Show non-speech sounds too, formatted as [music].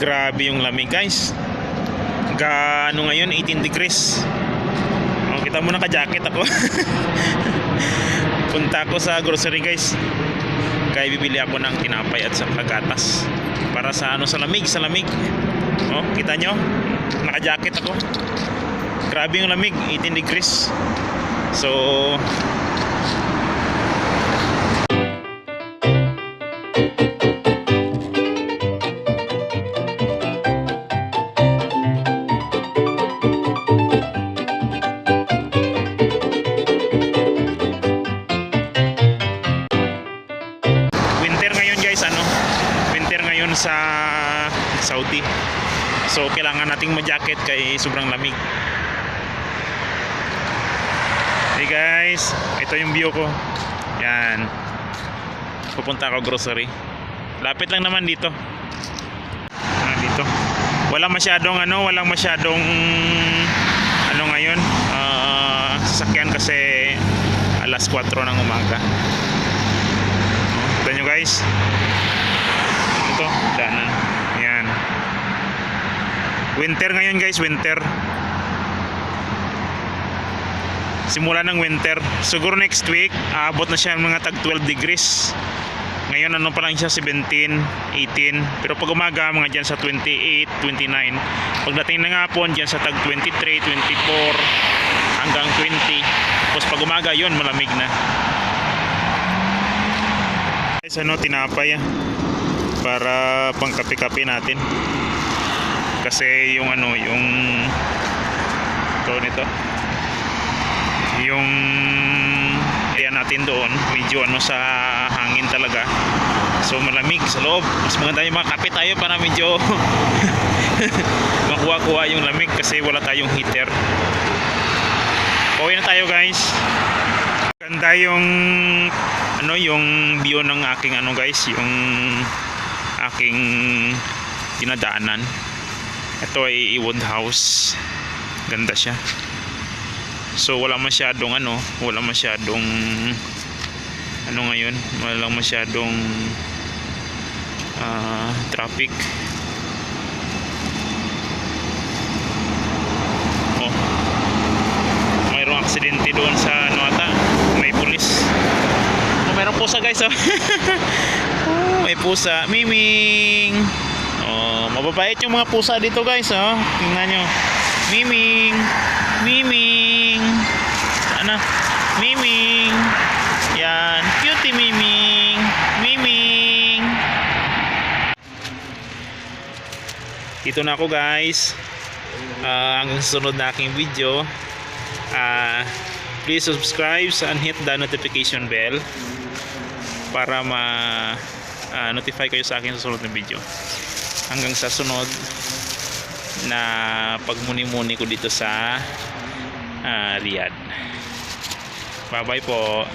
Grabe yung lamig guys. Ga ano ngayon 18 degrees. Oh, kita mo naka-jacket ako. [laughs] Punta ako sa grocery guys. Kaya bibili ako ng tinapay at sa gatas. Para sa ano sa lamig, sa lamig. Oh, kita nyo? Naka-jacket ako. Grabe yung lamig, 18 degrees. So, ngayon sa Saudi. So kailangan nating ma-jacket kay sobrang lamig. Hey guys. Ito yung view ko. Yan. Pupunta ako grocery. Lapit lang naman dito. Ah, dito. Wala masyadong ano walang masyadong ano ngayon. Ah, sasakyan kasi alas 4 ng umaga. Ito nyo guys. Ito, daanan. Yan. Winter ngayon guys, winter. Simula ng winter. Siguro next week, aabot na siya ng mga tag 12 degrees. Ngayon ano pa lang siya 17, 18. Pero pag umaga mga dyan sa 28, 29. Pagdating ng hapon dyan sa tag 23, 24 hanggang 20. Tapos pag umaga yon malamig na. Guys, ano, tinapay ah. Para pang kape-kape natin. Kasi yung ano, yung ito nito. Yung area natin doon, medyo ano sa hangin talaga. So malamig sa loob. Mas maganda yung mga kape tayo para medyo [laughs] makuha-kuha yung lamig kasi wala tayong heater. Pauwi na tayo guys. Ganda yung ano yung view ng aking ano guys, yung aking dinadaanan. Ito ay wood house. Ganda siya. So wala masyadong ano, wala masyadong ano ngayon, wala masyadong ah, traffic. Oh. Mayroong aksidente doon sa ano ata, may pulis. Oh, mayroong pusa guys oh. [laughs] may pusa. Miming. Oh, mababait yung mga pusa dito guys oh. Tingnan nyo. Miming. Miming. Ano? Miming. Yan. Cutie Miming. Miming. Dito na ako guys. Ah, hanggang sunod na aking video. Ah, please subscribe and hit the notification bell para ma ah, notify kayo sa akin sa sunod na video. Hanggang sa sunod na pagmuni-muni ko dito sa ah, Riyadh. Bye bye po